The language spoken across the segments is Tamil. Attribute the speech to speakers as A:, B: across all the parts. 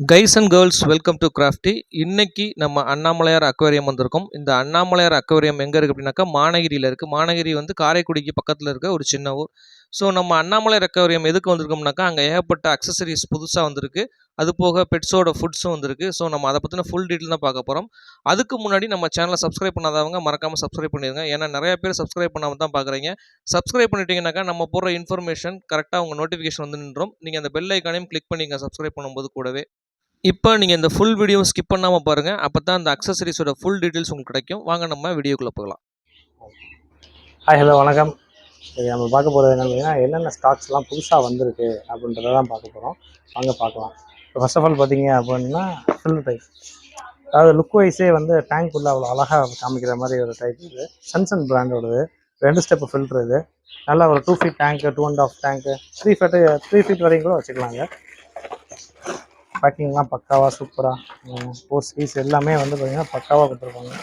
A: Guys and girls welcome to crafty இன்னைக்கு நம்ம அண்ணாமலையார் அக்வேரியம் வந்திருக்கோம். இந்த அண்ணாமலையார் அக்வேரியம் எங்கே இருக்குது அப்படின்னாக்கா மானகிரியில் இருக்குது மானகிரி வந்து காரைக்குடிக்கு பக்கத்தில் இருக்க ஒரு சின்ன ஊர். ஸோ நம்ம அண்ணாமலையார் அக்வேரியம் எதுக்கு வந்திருக்கோம்னாக்கா அங்கே ஏகப்பட்ட அக்சசரிஸ் புதுசாக வந்திருக்கு. அது போக பெட்ஸோட ஃபுட்ஸும் வந்திருக்கு. ஸோ நம்ம அதை பற்றின ஃபுல் டீட்டெயில் தான் பார்க்க போகிறோம் அதுக்கு முன்னாடி நம்ம சேனலை சப்ஸ்கிரைப் பண்ணாதவங்க மறக்காமல் சப்ஸ்கிரைப் பண்ணிடுங்க. ஏன்னா நிறைய பேர் சப்ஸ்கிரைப் பண்ணாமல் தான் பார்க்குறீங்க. சப்ஸ்கிரைப் பண்ணிட்டீங்கன்னாக்கா நம்ம போடுற இன்ஃபர்மேஷன் கரெக்டாக உங்கள் நோட்டிஃபிகேஷன் வந்து நின்றோம். நீங்கள் அந்த பெல் ஐக்கானையும் கிளிக் பண்ணிங்க சப்ஸ்கிரைப் பண்ணும்போது கூடவே. இப்போ நீங்கள் இந்த ஃபுல் வீடியோ ஸ்கிப் பண்ணாமல் பாருங்கள் அப்போ தான் அந்த அக்சசரிஸோட ஃபுல் டீட்டெயில்ஸ் உங்களுக்கு கிடைக்கும். வாங்க நம்ம வீடியோக்குள்ளே போகலாம்.
B: ஹாய் ஹலோ வணக்கம். இது நம்ம பார்க்க போகிறது என்ன என்னென்ன ஸ்டாக்ஸ்லாம் புதுசாக வந்திருக்கு அப்படின்றத தான் பார்க்க போகிறோம் வாங்க பார்க்கலாம். இப்போ ஃபர்ஸ்ட் ஆஃப் ஆல் பார்த்தீங்க அப்படின்னா ஃபில் டைப் அதாவது லுக் வைஸே வந்து டேங்க் உள்ள அவ்வளோ அழகாக காமிக்கிற மாதிரி ஒரு டைப் இது. சன்சன் பிராண்டோடது ரெண்டு ஸ்டெப்பு ஃபில்ட்ரு இது. நல்லா ஒரு டூ ஃபீட் டேங்க்கு டூ அண்ட் ஆஃப் டேங்க்கு த்ரீ ஃபீட்டு த்ரீ ஃபீட் வரைக்கும் கூட வச்சுக்கலாங்க. பேக்கிங்லாம் பக்காவாக சூப்பராக ஸ்போர்ட்ஸ் பீஸ் எல்லாமே வந்து பார்த்திங்கன்னா பக்காவாக கொடுத்துருப்பாங்க.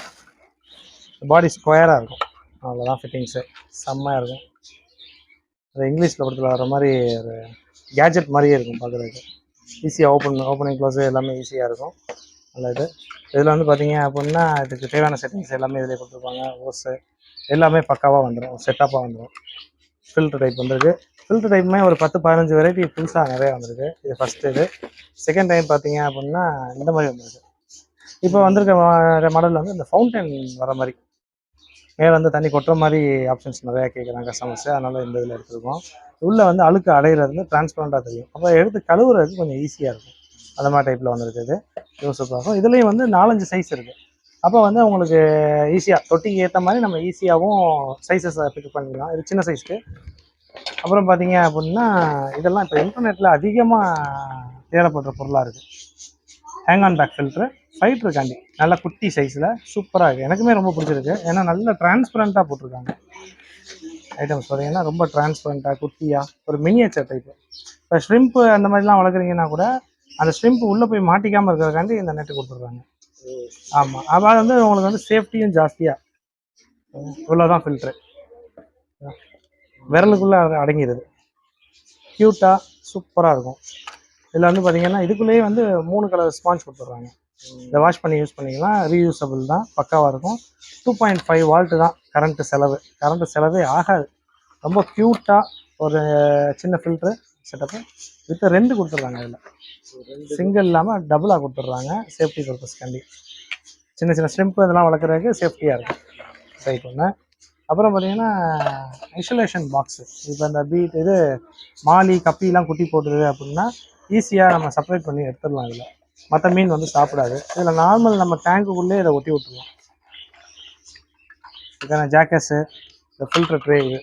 B: பாடி ஸ்கொயராக இருக்கும். அவ்வளோதான் ஃபிட்டிங்ஸு செம்மையாக இருக்கும். அது இங்கிலீஷில் படத்தில் வர மாதிரி ஒரு கேஜெட் மாதிரியே இருக்கும் பார்க்குறதுக்கு ஈஸியாக ஓப்பன் ஓப்பனிங் க்ளோஸ் எல்லாமே ஈஸியாக இருக்கும். நல்லது இதில் வந்து பார்த்தீங்க அப்படின்னா இதுக்கு தேவையான செட்டிங்ஸ் எல்லாமே இதிலே கொடுத்துருப்பாங்க. ஓஸு எல்லாமே பக்காவாக வந்துடும் செட்டப்பாக வந்துடும் ஃபில்டர் டைப் வந்துருக்கு. ஃபில்டர் டைப்புமே ஒரு பத்து பதினஞ்சு வெரைட்டி புதுசாக நிறையா வந்திருக்கு. இது ஃபஸ்ட்டு இது. செகண்ட் டைம் பார்த்தீங்க அப்படின்னா இந்த மாதிரி வந்திருக்கு. இப்போ வந்திருக்க மாடலில் வந்து இந்த ஃபவுண்டன் வர மாதிரி. மேலே வந்து தண்ணி கொட்டுற மாதிரி ஆப்ஷன்ஸ் நிறையா கேட்குறாங்க கஸ்டமர்ஸ் அதனால் இந்த இதில் எடுத்துருக்கோம். உள்ளே வந்து அழுக்கு அடையிறது வந்து டிரான்ஸ்பரண்ட்டாக தெரியும். அப்போ எடுத்து கழுவுறது கொஞ்சம் ஈஸியாக இருக்கும். அந்த மாதிரி டைப்பில் வந்திருக்குது இது. சூப்பராக இருக்கும். இதுலேயும் வந்து நாலஞ்சு சைஸ் இருக்குது அப்போ வந்து உங்களுக்கு ஈஸியாக தொட்டிக்கு ஏற்ற மாதிரி நம்ம ஈஸியாகவும் சைஸஸை பிக் பண்ணிக்கலாம். இது சின்ன சைஸ்க்கு அப்புறம் பார்த்தீங்க அப்படின்னா இதெல்லாம் இப்போ இன்டர்நெட்டில் அதிகமாக தேவைப்படுற பொருளாக இருக்குது ஹேங் ஆன் பேக் ஃபில்ட்ரு ஃபைட்ருக்காண்டி நல்ல குட்டி சைஸில் சூப்பராக இருக்குது எனக்குமே ரொம்ப பிடிச்சிருக்கு. ஏன்னா நல்ல டிரான்ஸ்பரண்ட்டாக போட்டிருக்காங்க. ஐட்டம்ஸ் பார்த்தீங்கன்னா ரொம்ப டிரான்ஸ்பரண்ட்டாக குட்டியாக ஒரு மினியேச்சர் டைப்பு இப்போ ஷ்ரிம்ப்பு அந்த மாதிரிலாம் வளர்க்குறீங்கன்னா கூட அந்த ஷ்ரிம்ப் உள்ளே போய் மாட்டிக்காமல் இருக்கிறதுக்காண்டி இந்த நெட்டு கொடுத்துருக்காங்க ஆமாம் அப்போ அது வந்து உங்களுக்கு வந்து சேஃப்டியும் ஜாஸ்தியாக இவ்வளோதான் ஃபில்ட்ரு விரலுக்குள்ளே அடங்கிடுது க்யூட்டாக சூப்பராக இருக்கும். இதில் வந்து பார்த்தீங்கன்னா இதுக்குள்ளேயே வந்து மூணு கலர் ஸ்பாஞ்ச் கொடுத்துட்றாங்க இதை வாஷ் பண்ணி யூஸ் பண்ணிக்கலாம் ரீயூசபிள் தான் பக்காவாக இருக்கும். டூ பாயிண்ட் ஃபைவ் வால்ட்டு தான் கரண்ட்டு செலவு. கரண்ட்டு செலவே ஆகாது. ரொம்ப க்யூட்டாக ஒரு சின்ன ஃபில்ட்ரு செட்டப்பு வித் ரெண்டு கொடுத்துட்றாங்க அதில் சிங்கிள் இல்லாமல் டபுளாக கொடுத்துட்றாங்க சேஃப்டி பர்பஸ்க்காண்டி சின்ன சின்ன ஸ்ட்ரிம்ப் இதெல்லாம் வளர்க்குறதுக்கு சேஃப்டியாக இருக்கும். ரைட் ஒன்று அப்புறம் பார்த்தீங்கன்னா ஐசோலேஷன் பாக்ஸு இப்போ இந்த பீட் இது மாலி கப்பிலாம் குட்டி போட்டுது அப்படின்னா ஈஸியாக நம்ம செப்பரேட் பண்ணி எடுத்துடலாம் இதில். மற்ற மீன் வந்து சாப்பிடாது. இதில் நார்மல் நம்ம டேங்குக்குள்ளே இதை ஒட்டி விட்டுருவோம். இதுக்கான ஜாக்கஸு இந்த ஃபில்டர் ட்ரே இது.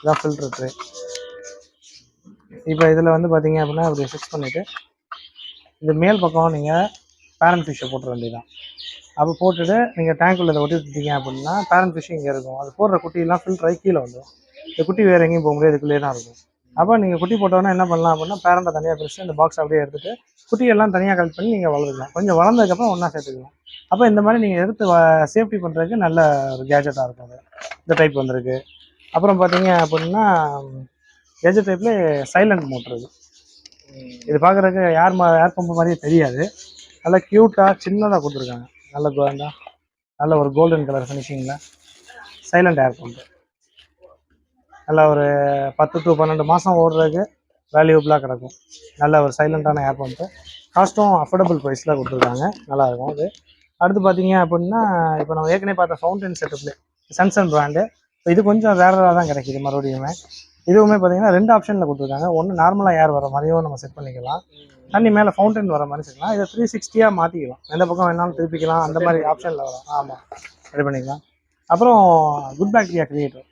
B: இதான் ஃபில்டர் ட்ரே இப்போ இதில் வந்து பார்த்தீங்க அப்படின்னா அப்படி ஃபிக்ஸ் பண்ணிவிட்டு இந்த மேல் பக்கம் நீங்கள் பேரண்ட் ஃபிஷ்ஷை போட்டுற வேண்டியதான் அப்போ போட்டுட்டு நீங்கள் டேங்க்குள்ள இதை ஒட்டி விட்டுட்டீங்க அப்படின்னா பேரண்ட் ஃபிஷ் இங்கே இருக்கும். அது போடுற குட்டியெல்லாம் ஃபில்டர் ஆகி கீழே வந்துடும் இந்த குட்டி வேறு எங்கேயும் போக முடியாது இதுக்குள்ளேயே தான் இருக்கும். அப்போ நீங்கள் குட்டி போட்டோன்னே என்ன பண்ணலாம் அப்படின்னா பேரண்ட்டை தனியாக பிரித்து இந்த பாக்ஸ் அப்படியே எடுத்துகிட்டு குட்டியெல்லாம் தனியாக கலெக்ட் பண்ணி நீங்கள் வளர்க்கலாம் கொஞ்சம் வளர்ந்ததுக்கப்புறம் ஒன்றா சேர்த்துக்கலாம். அப்போ இந்த மாதிரி நீங்கள் எடுத்து சேஃப்டி பண்ணுறதுக்கு நல்ல ஒரு கேஜெட்டாக இருக்கும் அது. இந்த டைப் வந்திருக்கு. அப்புறம் பார்த்தீங்க அப்படின்னா கேஜெட் டைப்பில் சைலண்ட் மோட்ரு இது. இது பார்க்குறதுக்கு யார் மா ஏர் பம்பு மாதிரியே தெரியாது. நல்லா க்யூட்டாக சின்னதாக கொடுத்துருக்காங்க. நல்ல கோல்டா நல்ல ஒரு கோல்டன் கலர் ஃபினிஷிங்கில் சைலண்ட் ஏர் பம்பு நல்ல ஒரு பத்து டு பன்னெண்டு மாதம் ஓடுறதுக்கு வேல்யூபிளாக கிடக்கும். நல்ல ஒரு சைலண்ட்டான ஏர் பம்பு காஸ்ட்டும் அஃபோர்டபுள் ப்ரைஸில் கொடுத்துருக்காங்க. நல்லாயிருக்கும் அது. அடுத்து பார்த்தீங்க அப்படின்னா இப்போ நம்ம ஏற்கனவே பார்த்த ஃபவுண்டன் செட்டப்லேயே சன்சன் பிராண்டு இது கொஞ்சம் ரேராக தான் கிடைக்கிது மறுபடியுமே. இதுவுமே பார்த்தீங்கன்னா ரெண்டு ஆப்ஷனில் கொடுத்துருக்காங்க. ஒன்று நார்மலாக ஏர் வர மாதிரியும் நம்ம செட் பண்ணிக்கலாம். தண்ணி மேலே ஃபவுண்டன் வர மாதிரி செட்லாம் இதை த்ரீ சிக்ஸ்டியாக மாற்றிக்கலாம் எந்த பக்கம் வேணாலும் திருப்பிக்கலாம். அந்த மாதிரி ஆப்ஷனில் வரும். ஆமாம் ரெடி பண்ணிக்கலாம். அப்புறம் குட் பேக்டீரியா கிரியேட்டர்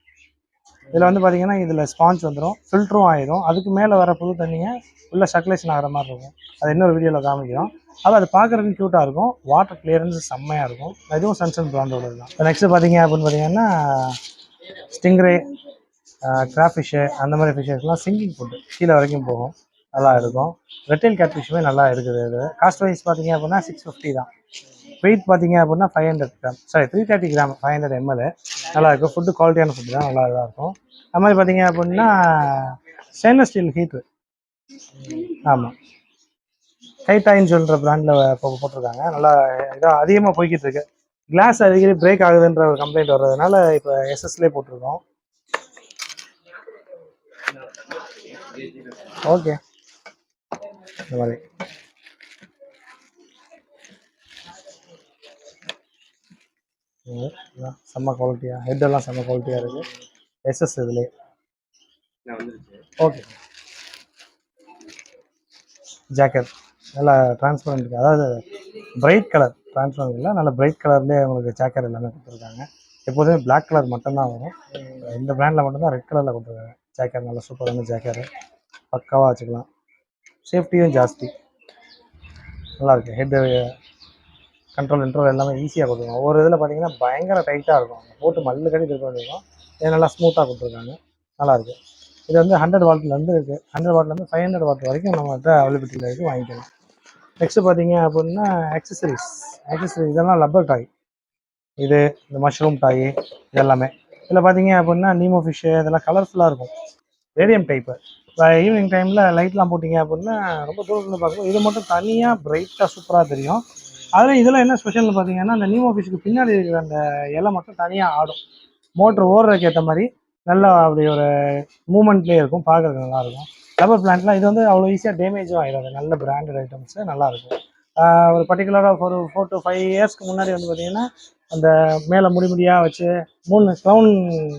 B: இதில் வந்து பார்த்தீங்கன்னா இதில் ஸ்பாஞ்ச் வந்துடும் ஃபில்டரும் ஆயிரும். அதுக்கு மேலே வர புது தண்ணியை உள்ள சர்க்குலேஷன் ஆகிற மாதிரி இருக்கும். அது இன்னொரு வீடியோவில் காமிக்கிறோம். அது அது பார்க்குறதுக்கு க்யூட்டாக இருக்கும். வாட்டர் கிளியரன்ஸ் செம்மையாக இருக்கும். அதுவும் சன்சன் பிராண்டோட தான் நெக்ஸ்ட்டு பார்த்தீங்க அப்படின்னு பார்த்தீங்கன்னா ஸ்டிங்ரே கிராஃபிஷ்ஷு அந்த மாதிரி ஃபிஷ்ஷஸ்லாம் சிங்கிங் ஃபுட்டு கீழே வரைக்கும் போகும். நல்லா இருக்கும். ரெட்டைல் கேட் ஃபிஷ்ஷுமே நல்லா இருக்குது இது காஸ்ட் வைஸ் பார்த்தீங்க அப்படின்னா சிக்ஸ் ஃபிஃப்டி தான். வெயிட் பார்த்தீங்க அப்படின்னா five hundred gram sorry three thirty gram five hundred ML நல்லா இருக்கும். ஃபுட்டு குவாலிட்டியான ஃபுட்டு தான். நல்லா இதாக இருக்கும். அது மாதிரி பார்த்தீங்க அப்படின்னா ஸ்டெயின்லெஸ் ஸ்டீல் ஹீட்ரு ஆமாம் கைட்டாயின்னு சொல்கிற பிராண்டில் இப்போ போட்டிருக்காங்க. நல்லா இதாக அதிகமாக போய்கிட்டு இருக்கு. கிளாஸ் அடிக்கடி பிரேக் ஆகுதுன்ற ஒரு கம்ப்ளைண்ட் வர்றதுனால இப்போ எஸ்எஸ்லேயே போட்டிருக்கோம். ஓகே. இந்த மாதிரி செம்ம குவாலிட்டியாக ஹெட்டெல்லாம் செம்ம குவாலிட்டியாக இருக்குது எஸ்எஸ் இதுலேயே. ஓகே. ஜாக்கெட் நல்லா டிரான்ஸ்பரண்ட் அதாவது பிரைட் கலர் டிரான்ஸ்பரண்ட் இல்லை நல்ல பிரைட் கலர்லேயே உங்களுக்கு ஜாக்கெட் எல்லாமே கொடுத்துருக்காங்க. எப்போதுமே Black கலர் மட்டும்தான் வரும். இந்த பிராண்டில் மட்டும்தான் ரெட் கலரில் கொடுத்துருக்காங்க. ஜாக்கெட் நல்ல சூப்பரான ஜாக்கெட்டு. பக்காவாக வச்சுக்கலாம். சேஃப்டியும் ஜாஸ்தி. நல்லாயிருக்கு ஹெட்டு கண்ட்ரோல் இன்ட்ரோல் எல்லாமே ஈஸியாக கொடுத்துருக்காங்க. ஒவ்வொரு இதில் பார்த்தீங்கன்னா பயங்கர டைட்டாக இருக்கும். போட்டு மல்லு கட்டி திருப்ப வேண்டியிருக்கும் இது நல்லா ஸ்மூத்தாக கொடுத்துருக்காங்க. நல்லாயிருக்கு இது வந்து ஹண்ட்ரட் வாட்லேருந்து இருக்குது ஹண்ட்ரட் வாட்லேருந்து ஃபைவ் ஹண்ட்ரட் வாட் வரைக்கும் நம்மகிட்ட அவைலபிலிட்டியில் இருக்குது வாங்கிக்கலாம். நெக்ஸ்ட்டு பார்த்தீங்க அப்படின்னா ஆக்சசரிஸ் ஆக்சசரிஸ் இதெல்லாம் லப்பர் டாய் இது இந்த மஷ்ரூம் டாய் இதெல்லாமே. இதில் பார்த்தீங்க அப்படின்னா நீமோ ஃபிஷ்ஷு இதெல்லாம் கலர்ஃபுல்லாக இருக்கும். ரேடியம் டைப்பு ஈவினிங் டைமில் லைட்லாம் போட்டிங்க அப்படின்னா ரொம்ப தூரத்தில் பார்க்கும் இது மட்டும் தனியாக பிரைட்டாக சூப்பராக தெரியும். அதில் இதில் என்ன ஸ்பெஷல்னு பார்த்தீங்கன்னா அந்த நீமோ ஃபிஷ்க்கு பின்னாடி இருக்கிற அந்த இலை மட்டும் தனியாக ஆடும். மோட்ரு ஓடுறதுக்கு ஏற்ற மாதிரி நல்லா அப்படி ஒரு மூமெண்ட்லேயே இருக்கும் பார்க்குறதுக்கு நல்லாயிருக்கும் ரப்பர் பிளான்ட்லாம் இது வந்து அவ்வளோ ஈஸியாக டேமேஜும் ஆகிடாது நல்ல பிராண்டட் ஐட்டம்ஸு நல்லாயிருக்கும் ஒரு பர்டிகுலராக ஒரு ஃபோர் டு ஃபைவ் இயர்ஸ்க்கு முன்னாடி வந்து பார்த்திங்கன்னா அந்த மேலே முடி முடியாக வச்சு மூணு க்ரௌன்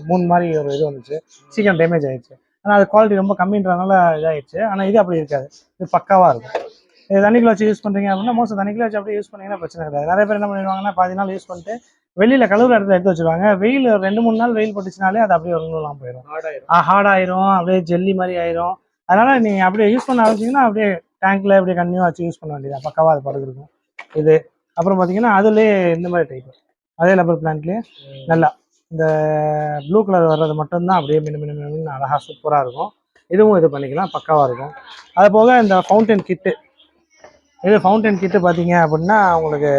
B: மூணு மாதிரி ஒரு இது வந்துச்சு. சீக்கிரம் டேமேஜ் ஆயிடுச்சு. ஆனால் அது குவாலிட்டி ரொம்ப கம்மின்றதுனால இதாகிடுச்சு ஆனால் இது அப்படி இருக்காது. இது பக்காவாக இருக்கும். இது தண்ணிக்குள்ள வச்சு யூஸ் பண்ணுறீங்க அப்படின்னா மோஸ்ட் தண்ணிக்குள்ள வச்சு அப்படியே யூஸ் பண்ணீங்கன்னா பிரச்சனை கிடையாது நிறைய பேர் என்ன பண்ணிடுவாங்கன்னா பாதி நாள் யூஸ் பண்ணிட்டு வெளியில் கழுவுற இடத்துல எடுத்து வச்சிருவாங்க. வெயில் ரெண்டு மூணு நாள் வெயில் பட்டுச்சுனாலே அது அப்படியே ஒன்றுலாம் போயிடும். ஹார்ட் ஆயிரும். அப்படியே ஜெல்லி மாதிரி ஆயிரும். அதனால நீங்க அப்படியே யூஸ் பண்ண ஆரம்பிச்சீங்கன்னா அப்படியே டேங்க்ல அப்படியே கண்டினியூ வச்சு யூஸ் பண்ண வேண்டியது பக்கவா அது படுக்கு இருக்கும் இது. அப்புறம் பார்த்தீங்கன்னா அதுலேயே இந்த மாதிரி டைப் அதே லப்பர் பிளான்ட்லேயே நல்லா இந்த ப்ளூ கலர் வர்றது மட்டும்தான் அப்படியே மினு மினு மினு அழகா சூப்பராக இருக்கும். இதுவும் இது பண்ணிக்கலாம் பக்காவாக இருக்கும். அது போக இந்த ஃபவுண்டன் கிட்டு இது ஃபவுண்டன் கிட்டு பார்த்தீங்க அப்படின்னா உங்களுக்கு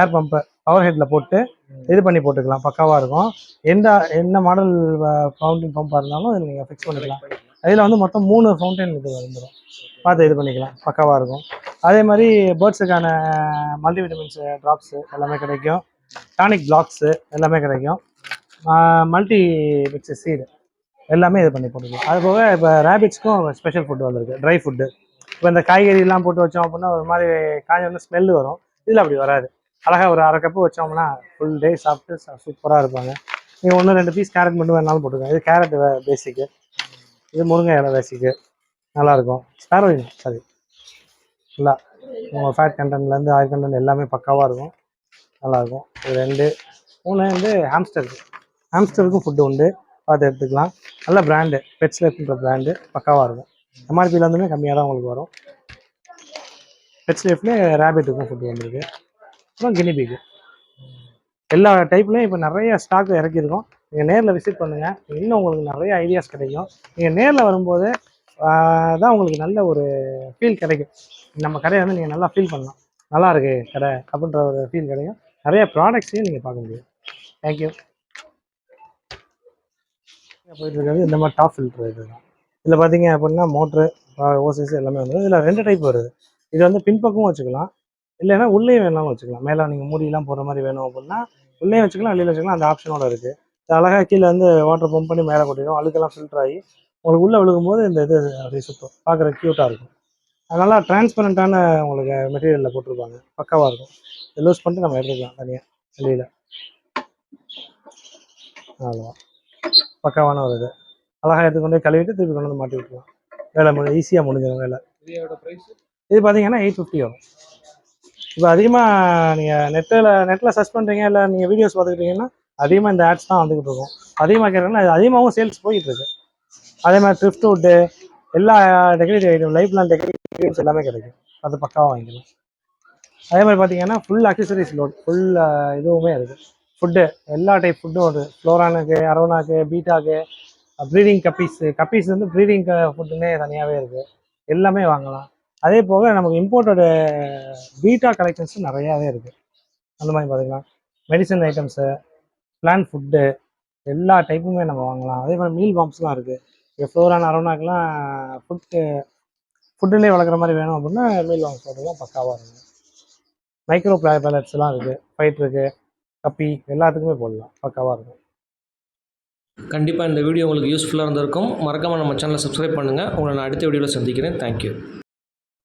B: ஏர் பம்பு பவர் ஹெட்டில் போட்டு இது பண்ணி போட்டுக்கலாம் பக்காவாக இருக்கும். எந்த என்ன மாடல் ஃபவுண்டன் பம்பாக இருந்தாலும் இதில் நீங்கள் ஃபிக்ஸ் பண்ணிக்கலாம். அதில் வந்து மொத்தம் மூணு ஃபவுண்டன் இது வந்துடும் பார்த்து இது பண்ணிக்கலாம் பக்காவாக இருக்கும். அதே மாதிரி பேர்ட்ஸுக்கான மல்டிவிட்டமின்ஸ் ட்ராப்ஸு எல்லாமே கிடைக்கும். டானிக் பிளாக்ஸு எல்லாமே கிடைக்கும். மல்டி மிக்ஸ் சீடு எல்லாமே இது பண்ணி போட்டுருக்கோம் அது போக இப்போ ரேபிட்ஸ்க்கும் ஸ்பெஷல் ஃபுட்டு வந்திருக்கு. ட்ரை ஃபுட்டு இப்போ இந்த காய்கறிலாம் போட்டு வச்சோம் அப்படின்னா ஒரு மாதிரி காய் வந்து ஸ்மெல்லு வரும். இதில் அப்படி வராது. அழகாக ஒரு அரை கப்பு வச்சோம்னா ஃபுல் டே சாப்பிட்டு சூப்பராக இருப்பாங்க. நீங்கள் ஒன்று ரெண்டு பீஸ் கேரட் மட்டும் வேணாலும் போட்டுக்கோங்க. இது கேரட் பேசிக்கு இது முருங்கை இலை பேசிக்கு நல்லாயிருக்கும் ஸ்பேரோயின் சாரி ஃபுல்லாக உங்கள் ஃபேட் கண்டென்ட்லேருந்து ஆயில் கண்டென்ட் எல்லாமே பக்காவாக இருக்கும். நல்லாயிருக்கும். இது ரெண்டு. மூணு வந்து ஹாம்ஸ்டருக்கு ஹாம்ஸ்டருக்கும் ஃபுட்டு உண்டு. பார்த்து எடுத்துக்கலாம். நல்ல பிராண்டு பெட்ஸ்லேஃப்ன்ற பிராண்டு பக்காவாக இருக்கும். எம்ஆர்பியில் இருந்துமே கம்மியாக தான் உங்களுக்கு வரும். பெட்ஸ்லேஃப்லேயே ரேபிட்டுக்கும் ஃபுட்டு வந்திருக்கு. அப்புறம் கினிபிக்கு எல்லா டைப்லையும் இப்போ நிறைய ஸ்டாக் இறக்கியிருக்கோம். நீங்கள் நேரில் விசிட் பண்ணுங்கள் இன்னும் உங்களுக்கு நிறைய ஐடியாஸ் கிடைக்கும். நீங்கள் நேரில் வரும்போது தான் உங்களுக்கு நல்ல ஒரு ஃபீல் கிடைக்கும். நம்ம கடையை வந்து நீங்கள் நல்லா ஃபீல் பண்ணலாம். நல்லா இருக்கு கடை அப்படின்ற ஒரு ஃபீல் கிடைக்கும். நிறைய ப்ராடக்ட்ஸையும் நீங்கள் பார்க்க முடியும். தேங்க்யூ போயிட்டு இருக்கிறது இந்த மாதிரி டாப் ஃபில்டர் இதுதான் இதில் பார்த்தீங்க அப்படின்னா மோட்ரு ஓசிஸ் எல்லாமே வந்துடும் இதில் ரெண்டு டைப் வருது. இது வந்து பின்பக்கமும் வச்சுக்கலாம். இல்லைன்னா உள்ளேயும் வேணாலும் வச்சுக்கலாம். மேலே நீங்கள் மூடிலாம் போகிற மாதிரி வேணும் அப்படின்னா உள்ளேயும் வச்சுக்கலாம் வெளியில் வச்சுக்கலாம். அந்த ஆப்ஷனோட இருக்குது இது அழகாக கீழே வந்து வாட்டர் பம்ப் பண்ணி மேலே கொட்டிடும். அழுக்கெல்லாம் ஃபில்டர் ஆகி உங்களுக்கு உள்ளே விழுகும்போது இந்த இது அப்படியே சுத்தம். பார்க்குற க்யூட்டாக இருக்கும். அதனால டிரான்ஸ்பரண்ட்டான உங்களுக்கு மெட்டீரியலில் போட்டிருப்பாங்க. பக்காவாக இருக்கும். லூஸ் பண்ணிட்டு நம்ம எடுத்துக்கலாம் தனியாக வெளியில். அவ்வளோதான் பக்காவான ஒரு இது. அழகாக எடுத்துக்கொண்டு கழுவிட்டு திருப்பி கொண்டு வந்து மாட்டி விட்டுருலாம் வேலை முடி ஈஸியாக முடிஞ்சிடும் வேலை. இது பார்த்தீங்கன்னா எயிட் ஃபிஃப்டி வரும். இப்போ அதிகமாக நீங்கள் நெட்டில் நெட்டில் சர்ச் பண்ணுறீங்க இல்லை நீங்கள் வீடியோஸ் பார்த்துக்கிட்டீங்கன்னா அதிகமாக இந்த ஆட்ஸ் தான் வந்துகிட்டு இருக்கும். அதிகமாக கேட்குறீங்கன்னா அது அதிகமாகவும் சேல்ஸ் போயிட்டு இருக்கு. அதே மாதிரி த்ரிஃப்ட் வுட்டு எல்லா decorative item live plant decoratives எல்லாமே கிடைக்கும். அது பக்காவாக வாங்கிக்கலாம். அதே மாதிரி பார்த்தீங்கன்னா ஃபுல் அக்சசரிஸ் லோட் ஃபுல் இதுவுமே இருக்குது ஃபுட்டு எல்லா டைப் ஃபுட்டும் வருது ஃப்ளோரானுக்கு அரோனாக்கு பீட்டாக்கு ப்ரீடிங் கப்பீஸ் கப்பீஸ் வந்து ப்ரீடிங் ஃபுட்டுன்னே தனியாகவே இருக்குது எல்லாமே வாங்கலாம். அதே போக நமக்கு இம்போர்ட்டடு பீட்டா கலெக்ஷன்ஸ் நிறையாவே இருக்குது அந்த மாதிரி பார்த்துக்கலாம் மெடிசன் ஐட்டம்ஸு பிளான் ஃபுட்டு எல்லா டைப்புமே நம்ம வாங்கலாம். அதே மாதிரி மீல் பாம்ஸ்லாம் இருக்குது இப்போ ஃப்ளோரான் அரோனாக்கெலாம் ஃபுட்டு ஃபுட்டுலேயே வளர்க்குற மாதிரி வேணும் அப்படின்னா மீல் வாங்க சொல்கிறதுலாம் பக்காவாக இருக்கும். மைக்ரோ பேலட்ஸ்லாம் இருக்குது ஃபைட் இருக்குது கப்பி எல்லாத்துக்குமே போடலாம். பக்காவாக இருக்கும்.
A: கண்டிப்பாக இந்த வீடியோ உங்களுக்கு யூஸ்ஃபுல்லாக இருந்திருக்கும். மறக்காமல் நம்ம சேனலை சப்ஸ்கிரைப் பண்ணுங்கள் உங்களை நான் அடுத்த வீடியோவில் சந்திக்கிறேன். தேங்க்யூ